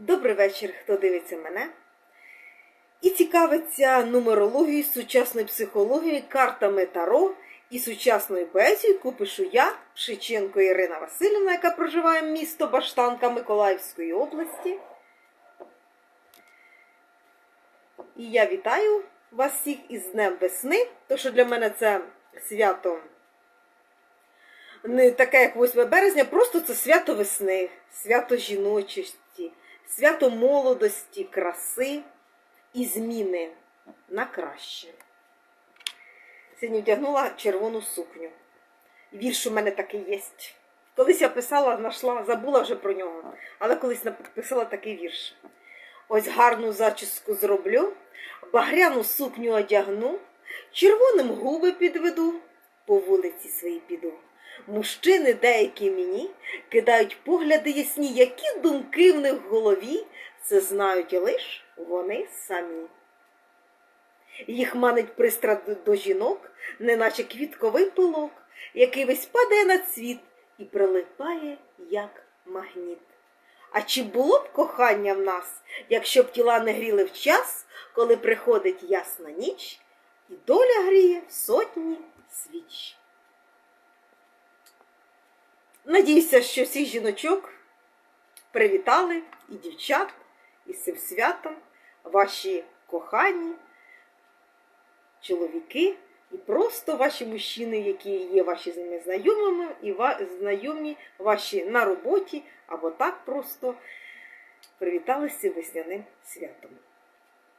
Добрий вечір, хто дивиться мене. І цікавиться нумерологією, сучасною психологією, картами Таро і сучасною поезією, яку пишу я, Пшиченко Ірина Васильівна, яка проживає місто Баштанка Миколаївської області. І я вітаю вас всіх із Днем весни, тому що для мене це свято не таке, як 8 березня, просто це свято весни, свято жіночості, свято молодості, краси і зміни на краще. Сьогодні вдягнула червону сукню. Вірш у мене такий є. Колись я писала, знайшла, забула вже про нього, але колись написала такий вірш. Ось гарну зачіску зроблю, багряну сукню одягну, червоним губи підведу, по вулиці своїй піду. Мужчини деякі мені кидають погляди ясні, які думки в них в голові, це знають лиш вони самі. Їх манить пристрад до жінок, неначе квітковий пилок, який весь падає на цвіт і прилипає, як магніт. А чи було б кохання в нас, якщо б тіла не гріли в час, коли приходить ясна ніч, і доля гріє в сотні свіч? Надіюся, що всіх жіночок привітали і дівчат із цим святом, ваші кохані, чоловіки і просто ваші мужчини, які є ваші знайомими, і знайомі ваші на роботі, або так просто привітали з цим весняним святом.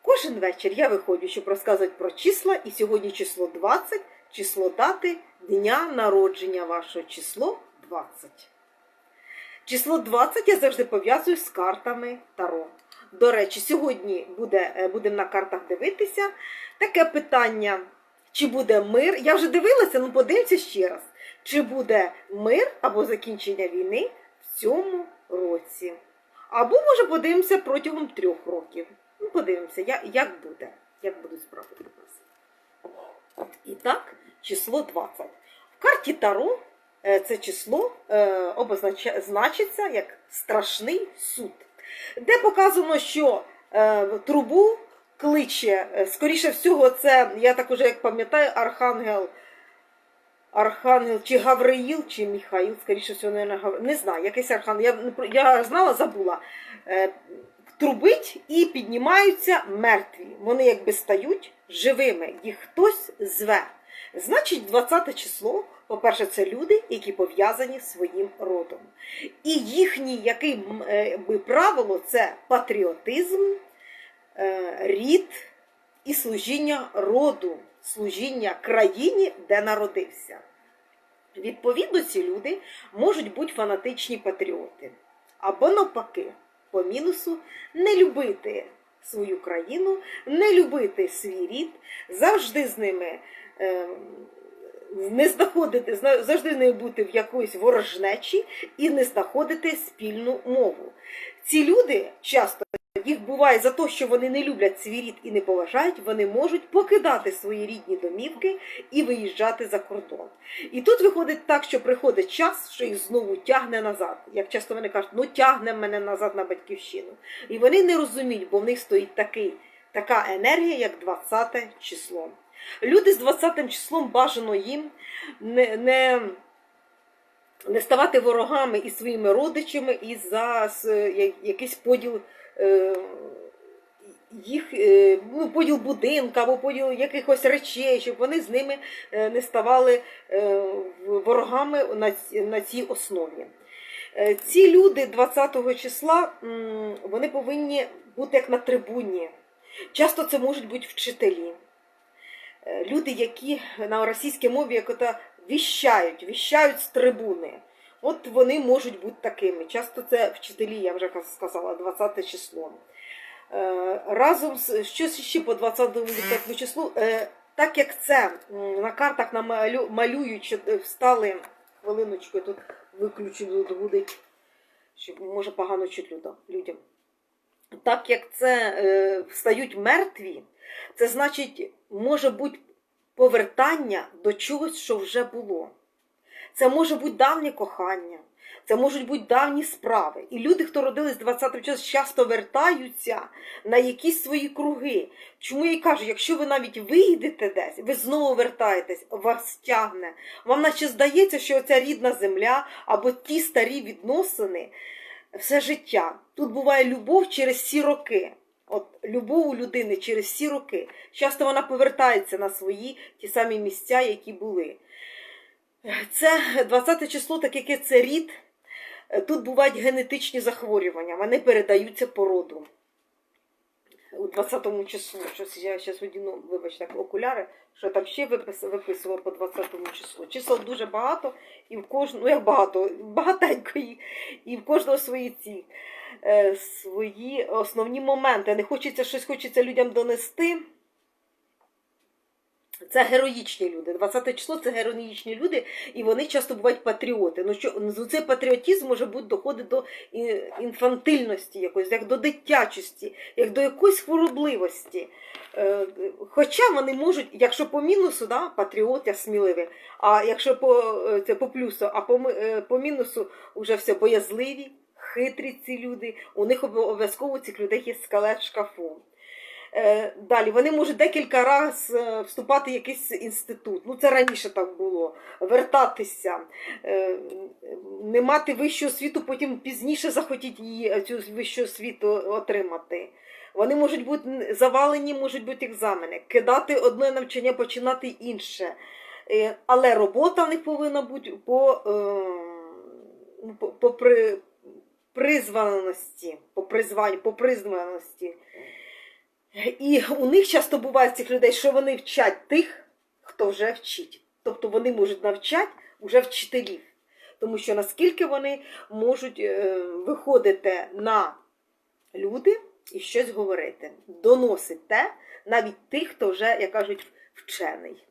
Кожен вечір я виходжу, щоб розказувати про числа, і сьогодні число 20, число дати дня народження вашого число 20. Число 20 я завжди пов'язую з картами Таро. До речі, сьогодні буде, е, будемо на картах дивитися. Таке питання, чи буде мир. Я вже дивилася, ну подивимося ще раз. Чи буде мир або закінчення війни в цьому році? Або, може, подивимося протягом трьох років. Ну, подивимося, як, як буде, як будуть справи у нас. І так, число 20. В карті Таро це число е, значиться як страшний суд, де показано, що е, трубу кличе, е, скоріше всього, це, я так уже як пам'ятаю, архангел. Архангел чи Гавриїл, чи Міхаїл, скоріше всього, не Гавриїл. Не знаю, якийсь архангел. Я, я знала, забула. Е, трубить і піднімаються мертві. Вони якби стають живими, їх хтось зве. Значить, 20 число, по-перше, це люди, які пов'язані своїм родом. І їхнє яке е, би правило це патріотизм, е, рід і служіння роду, служіння країні, де народився. Відповідно, ці люди можуть бути фанатичні патріоти. Або навпаки, по мінусу, не любити свою країну, не любити свій рід, завжди з ними не знаходити, завжди не бути в якоїсь ворожнечі і не знаходити спільну мову. Ці люди часто їх буває за те, що вони не люблять свій рід і не поважають, вони можуть покидати свої рідні домівки і виїжджати за кордон. І тут виходить так, що приходить час, що їх знову тягне назад. Як часто вони кажуть, ну тягне мене назад на батьківщину. І вони не розуміють, бо в них стоїть такий, така енергія, як 20 число. Люди з 20 числом бажано їм не, не, не ставати ворогами із своїми родичами і за якийсь поділ. Е, їх е, ну, поділ будинка або поділ якихось речей, щоб вони з ними е, не ставали ворогами на, на цій основі. Ці люди 20-го числа вони повинні бути як на трибуні. Часто це можуть бути вчителі. Е, Люди, які на російській мові як віщають, віщають з трибуни. От вони можуть бути такими. Часто це вчителі, я вже сказала, 20 число. Е, Разом з щось ще по 20 числу, е, так як це на картах малюють, що встали хвилиночку, я тут виключу тут гудить, щоб може погано чути людям. Так як це встають мертві, це значить, може бути повертання до чогось, що вже було. Це може бути давнє кохання, Це можуть бути давні справи. І люди, хто родились 20 час, часто вертаються на якісь свої круги. Чому я й кажу, якщо ви навіть виїдете десь, ви знову вертаєтесь, вас тягне. Вам наче здається, що ця рідна земля або ті старі відносини все життя. Тут буває любов через всі роки. От любов у людини через всі роки. Часто вона повертається на свої ті самі місця, які були. Це 20 число, так яке це рід. Тут бувають генетичні захворювання, вони передаються по роду. У 20-му числу, щось я зараз одіну, вибачте, окуляри, що там ще випис, виписував по 20-му числу. Чисел дуже багато, і в кожного, ну як багато, багатенько, і в кожного свої ці е, свої основні моменти. Не хочеться щось хочеться людям донести. Це героїчні люди. 20 число це героїчні люди, і вони часто бувають патріоти. Ну що ну, цей патріотизм може бути доходить до інфантильності якоїсь, як до дитячості, як до якоїсь хворобливості. Е, Хоча вони можуть, якщо по мінусу, да, патріот, я сміливий, а якщо по, е, це по плюсу, а по, по мінусу вже все боязливі, хитрі ці люди, у них обов'язково у цих людей є скелет в шкафу. Е, Далі вони можуть декілька разів вступати в якийсь інститут. Ну це раніше так було. Вертатися, е, не мати вищу освіту, потім пізніше захотіти її цю вищу освіту отримати. Вони можуть бути завалені, можуть бути екзамени, кидати одне навчання, починати інше. Е, Але робота в повинна бути по, е, ну, по, по призваності, по призванню, по призваності. І у них часто буває цих людей, що вони вчать тих, хто вже вчить. Тобто вони можуть навчати вже вчителів. Тому що наскільки вони можуть е, виходити на люди і щось говорити, доносить те, навіть тих, хто вже, як кажуть, вчений.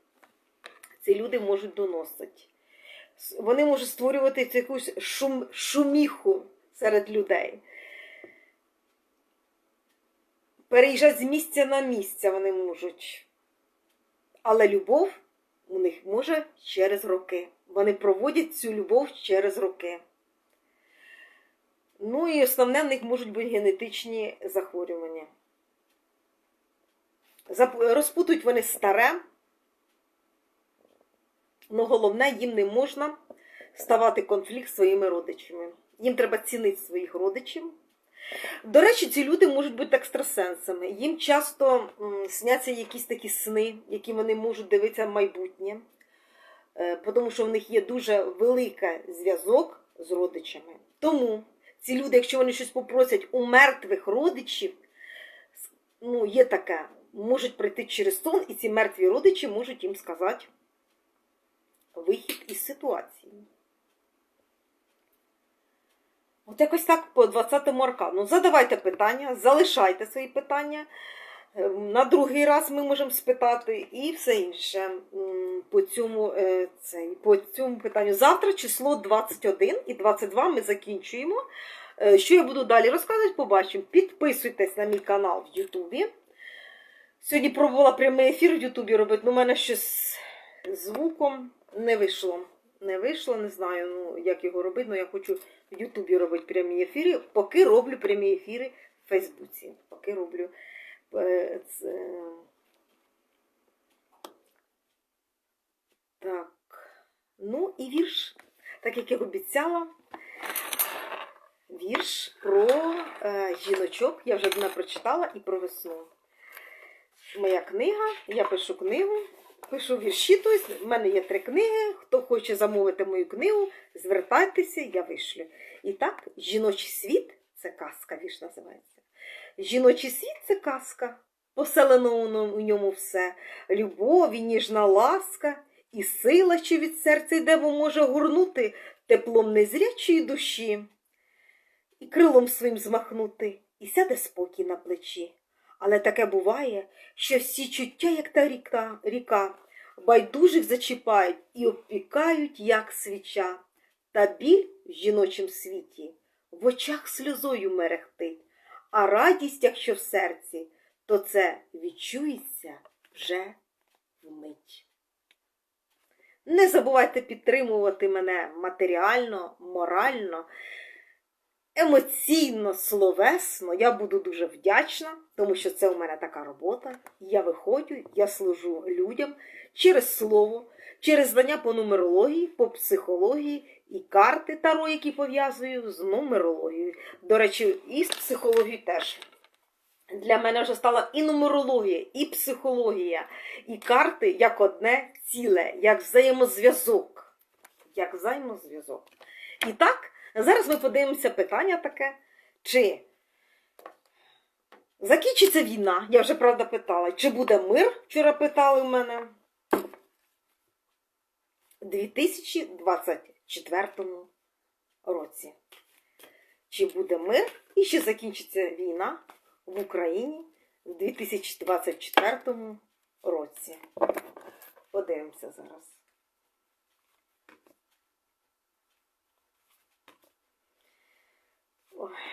Ці люди можуть доносити. Вони можуть створювати якусь шум, шуміху серед людей. Переїжджати з місця на місце вони можуть. Але любов у них може через роки. Вони проводять цю любов через роки. Ну і основне в них можуть бути генетичні захворювання. Розпутують вони старе, але головне, їм не можна ставати конфлікт з своїми родичами. Їм треба цінити своїх родичів. До речі, ці люди можуть бути екстрасенсами. Їм часто сняться якісь такі сни, які вони можуть дивитися в майбутнє, Е, тому що в них є дуже великий зв'язок з родичами. Тому ці люди, якщо вони щось попросять у мертвих родичів, ну, є таке, можуть прийти через сон, і ці мертві родичі можуть їм сказати вихід із ситуації. От якось так по 20-му аркану. Задавайте питання, залишайте свої питання. Е, На другий раз ми можемо спитати і все інше по цьому, е, цей, по цьому питанню. Завтра число 21 і 22 ми закінчуємо. Е, Що я буду далі розказувати, побачимо. Підписуйтесь на мій канал в Ютубі. Сьогодні пробувала прямий ефір в Ютубі робити, але у мене щось з звуком не вийшло. Не вийшло, не знаю, ну, як його робити, але я хочу в Ютубі робити прямі ефіри, поки роблю прямі ефіри в Фейсбуці. Поки роблю. е, це. Так. Ну і вірш. Так як я обіцяла, вірш про е, жіночок. Я вже одна прочитала і про весну. Моя книга, я пишу книгу, пишу вірші. Тобто, в мене є три книги. Хто хоче замовити мою книгу, звертайтеся, я вишлю. І так, жіночий світ це казка, вірш називається. Жіночий світ це казка, поселено у- ньому все. Любов і ніжна ласка, і сила, що від серця йде, бо може гурнути теплом незрячої душі, і крилом своїм змахнути, і сяде спокій на плечі. Але таке буває, що всі чуття, як та ріка, ріка, байдужих зачіпають і опікають, як свіча. Та біль в жіночім світі в очах сльозою мерехтить, а радість, якщо в серці, то це відчується вже вмить. Не забувайте підтримувати мене матеріально, морально, емоційно, словесно. Я буду дуже вдячна, тому що це у мене така робота. Я виходжу, я служу людям через слово, через знання по нумерології, по психології і карти Таро, які пов'язую з нумерологією. До речі, і з психологією теж. Для мене вже стала і нумерологія, і психологія, і карти як одне ціле, як взаємозв'язок. Як взаємозв'язок. І так, зараз ми подивимося питання таке, чи закінчиться війна, я вже правда питала, чи буде мир, вчора питали в мене, у 2024 році. Чи буде мир і чи закінчиться війна в Україні в 2024 році? Подивимося зараз.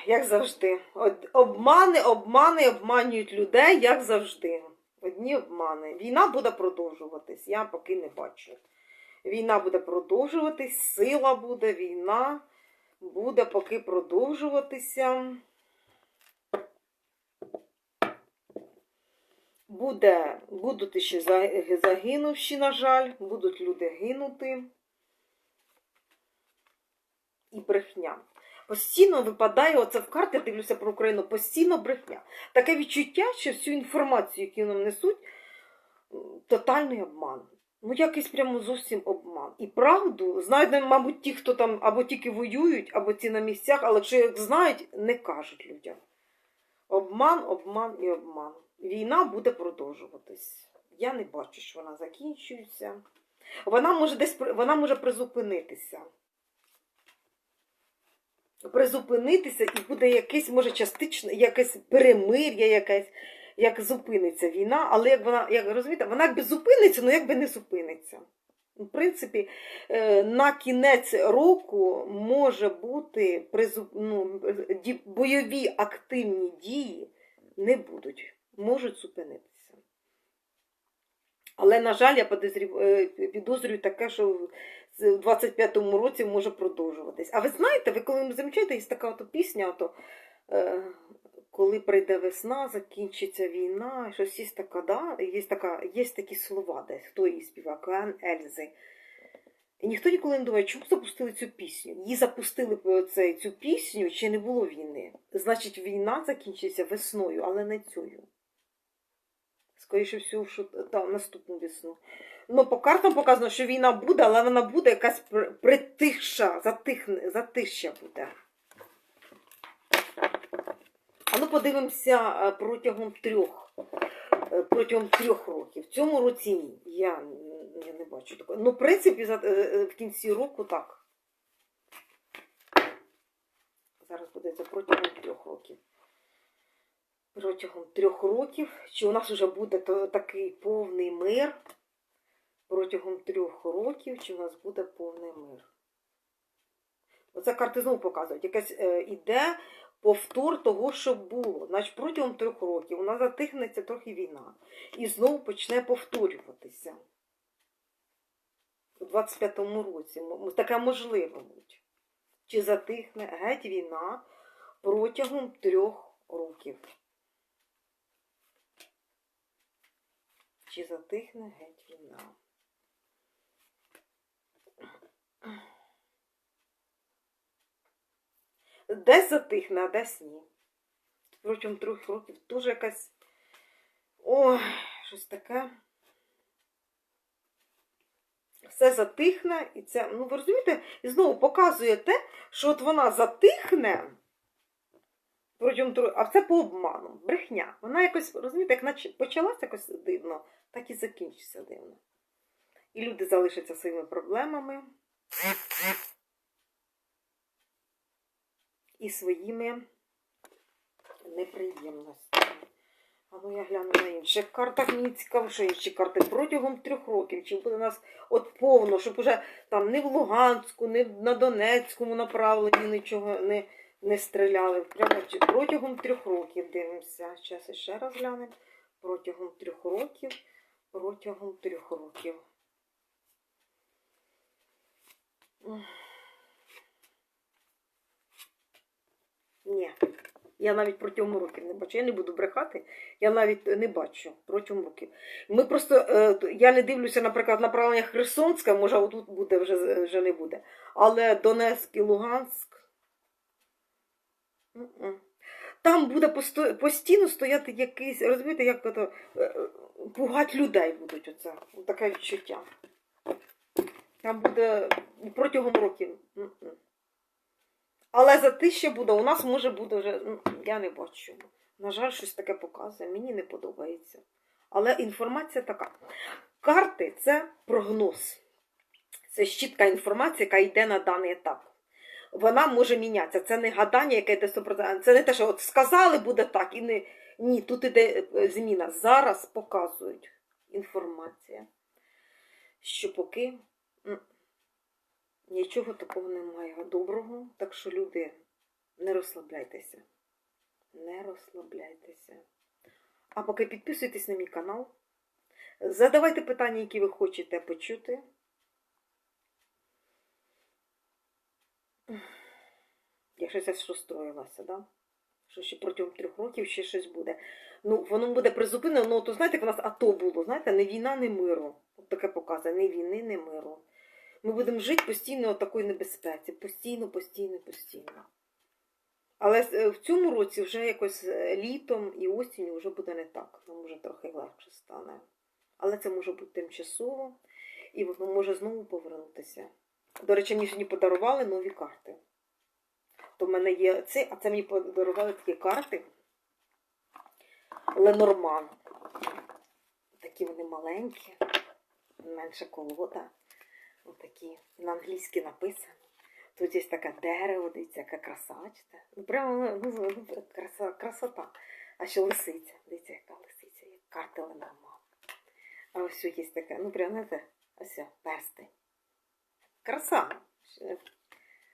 Як завжди. Обмани, обмани, обманюють людей, як завжди. Одні обмани. Війна буде продовжуватись, я поки не бачу. Війна буде продовжуватись, сила буде, війна буде поки продовжуватися. Буде, будуть ще загинувші, на жаль, будуть люди гинути. І брехня. Постійно випадає, оце в карти, дивлюся про Україну, постійно брехня. Таке відчуття, що всю інформацію, яку нам несуть, тотальний обман. Ну, якийсь прямо зовсім обман. І правду знають, мабуть, ті, хто там або тільки воюють, або ті на місцях, але якщо як знають, не кажуть людям. Обман, обман і обман. Війна буде продовжуватись. Я не бачу, що вона закінчується. Вона може десь вона може призупинитися. Призупинитися і буде якесь, може, частичне, якесь перемир'я, якесь, як зупиниться війна, але як вона, як розумієте, вона якби зупиниться, але якби не зупиниться. В принципі, е, на кінець року може бути ну, бойові активні дії не будуть, можуть зупинитися. Але, на жаль, я е, підозрюю таке, що в 25-му році може продовжуватись. А ви знаєте, ви коли замічаєте, є така от пісня, ото, е, коли прийде весна, закінчиться війна, щось є така, да? є, така, є такі слова десь, хто її співав, Клен Ельзи. І ніхто ніколи не думає, чому запустили цю пісню. Її запустили оце, цю пісню, чи не було війни. Значить, війна закінчиться весною, але не цією. Скоріше всього, що та, наступну весну. Ну, по картам показано, що війна буде, але вона буде якась притихша, затихне, затища буде. А ну подивимося е, протягом трьох. е, Протягом трьох років. В цьому році ні. Я, я не бачу такого. Ну, в принципі, е, в кінці року так. Зараз буде це протягом трьох років. Протягом трьох років. Чи у нас вже буде такий повний мир? Протягом трьох років, чи у нас буде повний мир? Оце карти знову показують. Якась е, іде повтор того, що було. Значить, протягом трьох років у нас затихнеться трохи війна. І знову почне повторюватися. У 25-му році. Таке можливо бути. Чи затихне геть війна протягом трьох років? Чи затихне геть війна? Десь затихне, а десь ні. Протягом трьох років теж якась. Ой, щось таке. Все затихне, і це, ну ви розумієте, і знову показує те, що от вона затихне протягом трьох, а це по обману, брехня. Вона якось, розумієте, як почалася якось дивно, так і закінчиться дивно. І люди залишаться своїми проблемами. І своїми неприємностями. А ну я гляну на інших картах. Мені цікаво, що інші карти протягом трьох років. Чи буде нас от повно, щоб уже там не в Луганську, не на Донецькому направленні нічого не, не стріляли. Прямо чи- протягом трьох років дивимося. Зараз ще раз глянемо. Протягом трьох років. Протягом трьох років. Ні. Я навіть протягом років не бачу. Я не буду брехати, я навіть не бачу протягом років. Ми просто, е, я не дивлюся, наприклад, направлення Херсонське, може, отут буде, вже, вже не буде. Але Донецьк і Луганськ. Там буде постійно стояти якийсь, розумієте, як то е, пугать людей будуть оце. Таке відчуття. Там буде протягом років. Але за те, що буде, у нас може буде вже, ну, я не бачу. На жаль, щось таке показує, мені не подобається. Але інформація така. Карти це прогноз. Це чітка інформація, яка йде на даний етап. Вона може мінятися. Це не гадання, яке йде 100%. Це не те, що от сказали, буде так, і не. Ні, тут іде е, зміна. Зараз показують інформація, що поки нічого такого немає доброго. Так що, люди, не розслабляйтеся. Не розслабляйтеся. А поки підписуйтесь на мій канал. Задавайте питання, які ви хочете почути. Я щось аж розстроїлася, да? Що ще протягом трьох років ще щось буде. Ну, воно буде призупинено, ну, то знаєте, як у нас АТО було, знаєте, не війна, не миру. От таке показує, не війни, не миру. Ми будемо жити постійно в такої небезпеці. Постійно, постійно, постійно. Але е, в цьому році вже якось е, літом і осінню вже буде не так. Нам вже трохи легше стане. Але це може бути тимчасово, і воно може знову повернутися. До речі, мені сьогодні подарували нові карти. То в мене є це, а це мені подарували такі карти. Ленорман. Такі вони маленькі, менше колода. Отакі на англійськи написано. Тут є таке дерево, дивіться, яка краса, бачите? Ну, прямо ну, ну, краса, красота. А ще лисиця. Дивіться, яка лисиця, як карта Ленорман. А ось є таке, ну прямо знаєте, ось перстень. Краса.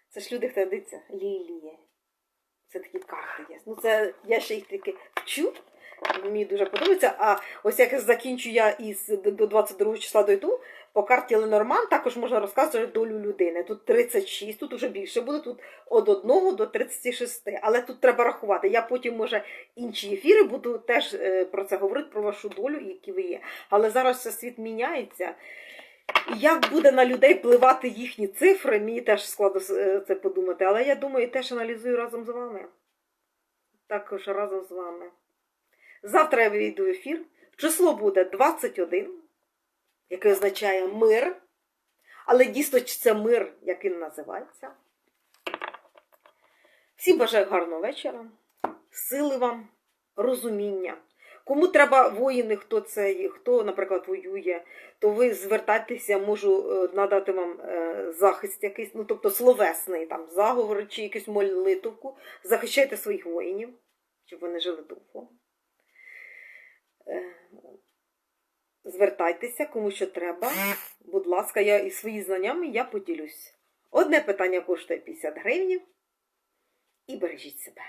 Це ж люди, хто дивиться, лілії. Це такі карти є. Ну, це я ще їх тільки вчу. Мені дуже подобається. А ось як закінчу я із до 22 числа дойду, по карті Ленорман також можна розказувати долю людини. Тут 36, тут вже більше буде, тут від 1 до 36. Але тут треба рахувати. Я потім, може, інші ефіри буду теж е, про це говорити, про вашу долю, які ви є. Але зараз все світ міняється. Як буде на людей впливати їхні цифри, мені теж складно е, це подумати. Але я думаю, теж аналізую разом з вами. Також разом з вами. Завтра я вийду в ефір. Число буде 21, яке означає мир. Але дійсно це мир, як він називається. Всім бажаю гарного вечора, сили вам, розуміння. Кому треба воїни, хто це, хто, наприклад, воює, то ви звертайтеся, можу е, надати вам е, захист якийсь, ну тобто словесний там заговор чи якусь молитовку. Захищайте своїх воїнів, щоб вони жили довго. Звертайтеся, кому що треба. Будь ласка, я і свої знаннями я поділюсь. Одне питання коштує 50 гривень. І бережіть себе.